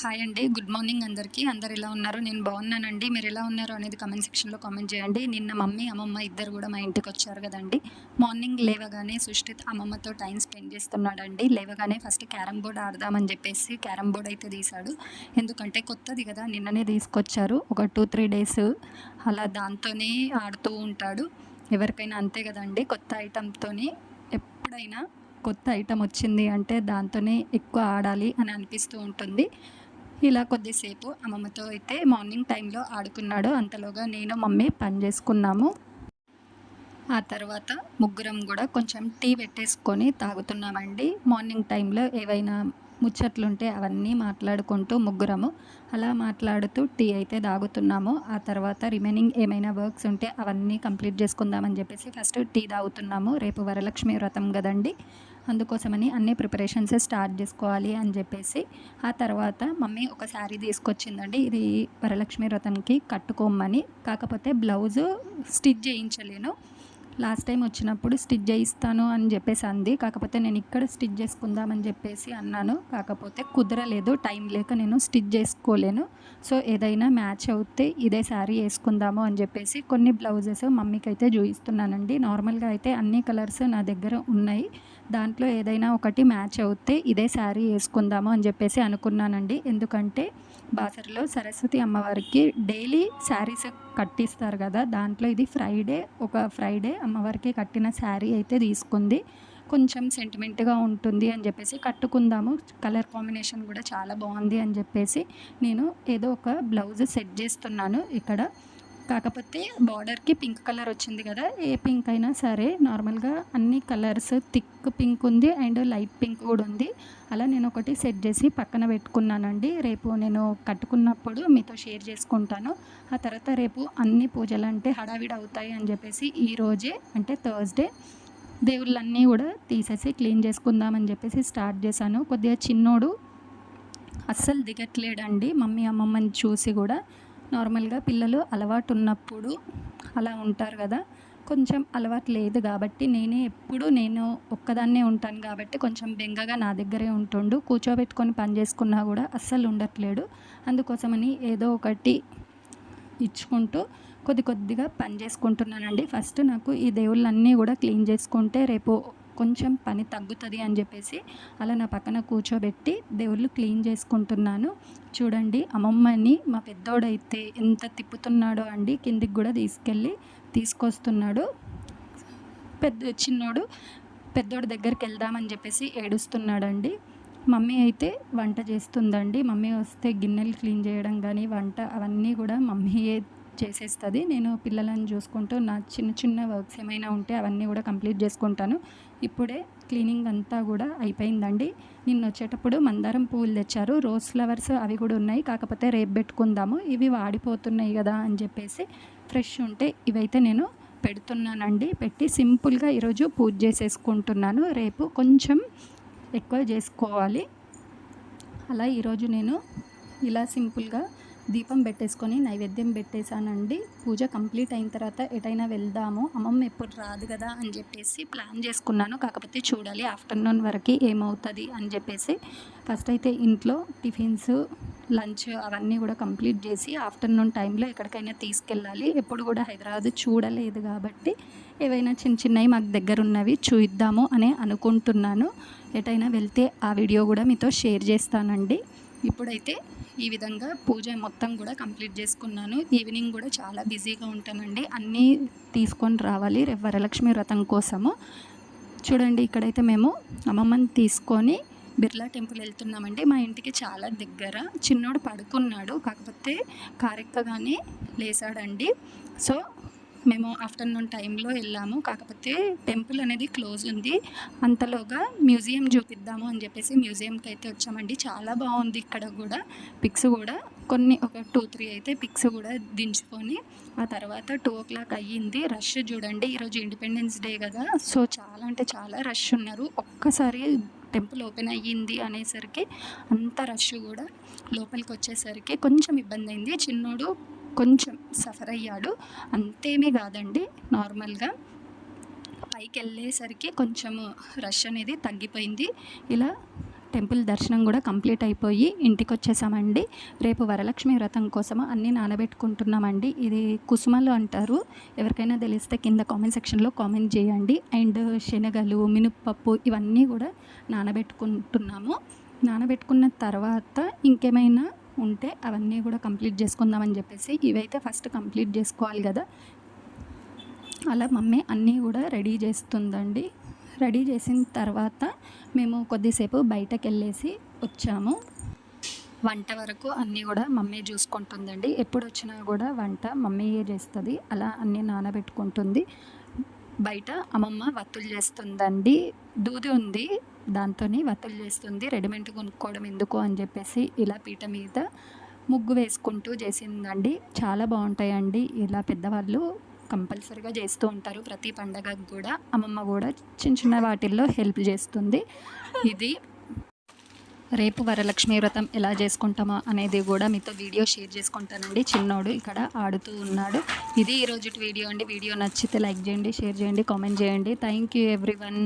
Hi అండి. Good morning అందరికీ. అందరు ఎలా ఉన్నారు? నేను బాగున్నానండి. మీరు ఎలా ఉన్నారు అనేది కమెంట్ సెక్షన్లో కామెంట్ చేయండి. నిన్న మమ్మీ అమ్మమ్మ ఇద్దరు కూడా మా ఇంటికి వచ్చారు కదండి. మార్నింగ్ లేవగానే సుష్టిత్ అమ్మమ్మతో టైం స్పెండ్ చేస్తున్నాడండి. లేవగానే ఫస్ట్ క్యారమ్ బోర్డ్ ఆడదామని చెప్పేసి క్యారమ్ బోర్డ్ అయితే తీశాడు. ఎందుకంటే కొత్తది కదా నిన్ననే తీసుకొచ్చారు. ఒక టూ త్రీ డేస్ అలా దాంతోనే ఆడుతూ ఉంటాడు. ఎవరికైనా అంతే కదండి. కొత్త ఐటెంతోనే ఎప్పుడైనా కొత్త ఐటెం వచ్చింది అంటే దాంతోనే ఎక్కువ ఆడాలి అని అనిపిస్తూ ఉంటుంది. ఇలా కొద్దిసేపు అమ్మమ్మతో అయితే మార్నింగ్ టైంలో ఆడుకున్నాడు. అంతలోగా నేను మమ్మీ పని చేసుకున్నాము. ఆ తర్వాత ముగ్గురం కూడా కొంచెం టీ పెట్టేసుకొని తాగుతున్నామండి. మార్నింగ్ టైంలో ఏవైనా ముచ్చట్లుంటే అవన్నీ మాట్లాడుకుంటూ ముగ్గురము అలా మాట్లాడుతూ టీ అయితే తాగుతున్నాము. ఆ తర్వాత రిమైనింగ్ ఏమైనా వర్క్స్ ఉంటే అవన్నీ కంప్లీట్ చేసుకుందామని చెప్పేసి ఫస్ట్ టీ తాగుతున్నాము. రేపు వరలక్ష్మి వ్రతం కదండి. అందుకోసమని అన్ని ప్రిపరేషన్స్ స్టార్ట్ చేసుకోవాలి అని చెప్పేసి ఆ తర్వాత మమ్మీ ఒక శారీ తీసుకొచ్చిందండి. ఇది వరలక్ష్మి వ్రతంకి కట్టుకోమని. కాకపోతే బ్లౌజు స్టిచ్ చేయించలేను. లాస్ట్ టైం వచ్చినప్పుడు స్టిచ్ చేయిస్తాను అని చెప్పేసి అంది. కాకపోతే నేను ఇక్కడ స్టిచ్ చేసుకుందామని చెప్పేసి అన్నాను. కాకపోతే కుదరలేదు టైం లేక నేను స్టిచ్ చేసుకోలేను. సో ఏదైనా మ్యాచ్ అవుతే ఇదే శారీ వేసుకుందాము అని చెప్పేసి కొన్ని బ్లౌజెస్ మమ్మీకి అయితే చూపిస్తున్నానండి నార్మల్గా అయితే అన్ని కలర్స్ నా దగ్గర ఉన్నాయి. దాంట్లో ఏదైనా ఒకటి మ్యాచ్ అవుతే ఇదే శారీ వేసుకుందాము అని చెప్పేసి అనుకున్నానండి. ఎందుకంటే బాసర్లో సరస్వతి అమ్మవారికి డైలీ శారీస్ కట్టిస్తారు కదా దాంట్లో ఇది ఫ్రైడే ఒక ఫ్రైడే అమ్మవారికి కట్టిన శారీ అయితే తీసుకుంది. కొంచెం సెంటిమెంట్గా ఉంటుంది అని చెప్పేసి కట్టుకుందాము. కలర్ కాంబినేషన్ కూడా చాలా బాగుంది అని చెప్పేసి నేను ఏదో ఒక బ్లౌజ్ సెట్ చేస్తున్నాను. ఇక్కడ కాకపోతే బార్డర్కి పింక్ కలర్ వచ్చింది కదా ఏ పింక్ అయినా సరే నార్మల్గా అన్ని కలర్స్ థిక్ పింక్ ఉంది అండ్ లైట్ పింక్ కూడా ఉంది. అలా నేను ఒకటి సెట్ చేసి పక్కన పెట్టుకున్నానండి. రేపు నేను కట్టుకున్నప్పుడు మీతో షేర్ చేసుకుంటాను. ఆ తర్వాత రేపు అన్ని పూజలు అంటే హడావిడి అవుతాయి అని చెప్పేసి ఈరోజే అంటే థర్స్డే దేవుళ్ళన్నీ కూడా తీసేసి క్లీన్ చేసుకుందామని చెప్పేసి స్టార్ట్ చేశాను. కొద్దిగా చిన్నోడు అస్సలు దిగట్లేడండి. మమ్మీ అమ్మమ్మని చూసి కూడా నార్మల్గా పిల్లలు అలవాటు ఉన్నప్పుడు అలా ఉంటారు కదా కొంచెం అలవాటు లేదు కాబట్టి నేనే ఎప్పుడు నేను ఒక్కదాన్నే ఉంటాను కాబట్టి కొంచెం బెంగగా నా దగ్గరే ఉంటుండు. కూర్చోబెట్టుకొని పని చేసుకున్నా కూడా అస్సలు ఉండట్లేడు. అందుకోసమని ఏదో ఒకటి ఇచ్చుకుంటూ కొద్ది కొద్దిగా పని చేసుకుంటున్నానండి. ఫస్ట్ నాకు ఈ దేవుళ్ళన్నీ కూడా క్లీన్ చేసుకుంటే రేపు కొంచెం పని తగ్గుతుంది అని చెప్పేసి అలా నా పక్కన కూర్చోబెట్టి దేవుళ్ళు క్లీన్ చేసుకుంటున్నాను. చూడండి అమ్మమ్మని మా పెద్దోడైతే ఎంత తిప్పుతున్నాడో అండి. కిందికి కూడా తీసుకెళ్ళి తీసుకొస్తున్నాడు. పెద్ద చిన్నోడు పెద్దోడి దగ్గరికి వెళ్దామని చెప్పేసి ఏడుస్తున్నాడండి. మమ్మీ అయితే వంట చేస్తుందండి. మమ్మీ వస్తే గిన్నెలు క్లీన్ చేయడం కానీ వంట అవన్నీ కూడా మమ్మీయే చేసేస్తుంది. నేను పిల్లలను చూసుకుంటూ నా చిన్న చిన్న వర్క్స్ ఏమైనా ఉంటే అవన్నీ కూడా కంప్లీట్ చేసుకుంటాను. ఇప్పుడే క్లీనింగ్ అంతా కూడా అయిపోయిందండి. నిన్న వచ్చేటప్పుడు మందారం పువ్వులు తెచ్చారు. రోజ్ ఫ్లవర్స్ అవి కూడా ఉన్నాయి. కాకపోతే రేపు పెట్టుకుందాము. ఇవి వాడిపోతున్నాయి కదా అని చెప్పేసి ఫ్రెష్ ఉంటే ఇవైతే నేను పెడుతున్నానండి. పెట్టి సింపుల్గా ఈరోజు పూజ చేసేసుకుంటున్నాను. రేపు కొంచెం ఎక్కువ చేసుకోవాలి. అలా ఈరోజు నేను ఇలా సింపుల్గా దీపం పెట్టేసుకొని నైవేద్యం పెట్టేశానండి. పూజ కంప్లీట్ అయిన తర్వాత ఎటైనా వెళ్దాము. అమ్మమ్మ ఎప్పుడు రాదు కదా అని చెప్పేసి ప్లాన్ చేసుకున్నాను. కాకపోతే చూడాలి ఆఫ్టర్నూన్ వరకు ఏమవుతుంది అని చెప్పేసి. ఫస్ట్ అయితే ఇంట్లో టిఫిన్స్ లంచ్ అవన్నీ కూడా కంప్లీట్ చేసి ఆఫ్టర్నూన్ టైంలో ఎక్కడికైనా తీసుకెళ్ళాలి. ఎప్పుడు కూడా హైదరాబాద్ చూడలేదు కాబట్టి ఏవైనా చిన్న చిన్నవి మాకు దగ్గర ఉన్నవి చూద్దాము అని అనుకుంటున్నాను. ఎటైనా వెళ్తే ఆ వీడియో కూడా మీతో షేర్ చేస్తానండి. ఇప్పుడైతే ఈ విధంగా పూజ మొత్తం కూడా కంప్లీట్ చేసుకున్నాను. ఈవినింగ్ కూడా చాలా బిజీగా ఉంటానండి అన్నీ తీసుకొని రావాలి రేపు వరలక్ష్మి వ్రతం కోసము. చూడండి ఇక్కడైతే మేము అమ్మమ్మని తీసుకొని బిర్లా టెంపుల్ వెళ్తున్నామండి. మా ఇంటికి చాలా దగ్గర. చిన్నోడు పడుకున్నాడు. కాకపోతే కారెక్కగానే లేసాడండి సో మేము ఆఫ్టర్నూన్ టైంలో వెళ్ళాము. కాకపోతే టెంపుల్ అనేది క్లోజ్ ఉంది. అంతలోగా మ్యూజియం చూపిద్దాము అని చెప్పేసి మ్యూజియంకి అయితే వచ్చామండి. చాలా బాగుంది ఇక్కడ కూడా. పిక్స్ కూడా కొన్ని ఒక టూ త్రీ అయితే పిక్స్ కూడా దించుకొని ఆ తర్వాత టూ ఓ క్లాక్ అయ్యింది. రష్ చూడండి. ఈరోజు ఇండిపెండెన్స్ డే కదా. సో చాలా అంటే చాలా రష్ ఉన్నారు. ఒక్కసారి టెంపుల్ ఓపెన్ అయ్యింది అనేసరికి అంత రష్ కూడా లోపలికి వచ్చేసరికి కొంచెం ఇబ్బంది అయింది. చిన్నోడు కొంచెం సఫర్ అయ్యాడు. అంతేమీ కాదండి నార్మల్గా పైకి వెళ్ళేసరికి కొంచెము రష్ అనేది తగ్గిపోయింది. ఇలా టెంపుల్ దర్శనం కూడా కంప్లీట్ అయిపోయి ఇంటికి వచ్చేసామండి రేపు వరలక్ష్మి వ్రతం కోసం అన్నీ నానబెట్టుకుంటున్నామండి. ఇది కుసుమలు అంటారు. ఎవరికైనా తెలిస్తే కింద కామెంట్ సెక్షన్లో కామెంట్ చేయండి. అండ్ శనగలు మినప్పప్పు ఇవన్నీ కూడా నానబెట్టుకుంటున్నాము. నానబెట్టుకున్న తర్వాత ఇంకేమైనా ఉంటే అవన్నీ కూడా కంప్లీట్ చేసుకుందామని చెప్పేసి ఇవైతే ఫస్ట్ కంప్లీట్ చేసుకోవాలి కదా. అలా మమ్మీ అన్నీ కూడా రెడీ చేస్తుందండి. రెడీ చేసిన తర్వాత మేము కొద్దిసేపు బయటకు వెళ్ళేసి వచ్చాము. వంట వరకు అన్నీ కూడా మమ్మీ చూసుకుంటుందండి. ఎప్పుడు వచ్చినా కూడా వంట మమ్మీయే చేస్తుంది. అలా అన్నీ నానబెట్టుకుంటుంది. బయట అమ్మమ్మ వత్తులు చేస్తుందండి. దూది ఉంది. దాంతో వత్తులు చేస్తుంది. రెడీమేడ్ కొనుక్కోవడం ఎందుకు అని చెప్పేసి ఇలా పీట మీద ముగ్గు వేసుకుంటూ చేసిందండి. చాలా బాగుంటాయండి. ఇలా పెద్దవాళ్ళు కంపల్సరిగా చేస్తూ ఉంటారు. ప్రతి పండగకు కూడా అమ్మమ్మ కూడా చిన్న చిన్న వాటిల్లో హెల్ప్ చేస్తుంది. ఇది రేపు వరలక్ష్మి వ్రతం ఎలా చేసుకుంటామో అనేది కూడా మీతో వీడియో షేర్ చేసుకుంటానండి. చిన్నోడు ఇక్కడ ఆడుతూ ఉన్నాడు. ఇది ఈరోజు వీడియో అండి. వీడియో నచ్చితే లైక్ చేయండి షేర్ చేయండి కామెంట్ చేయండి. Thank you everyone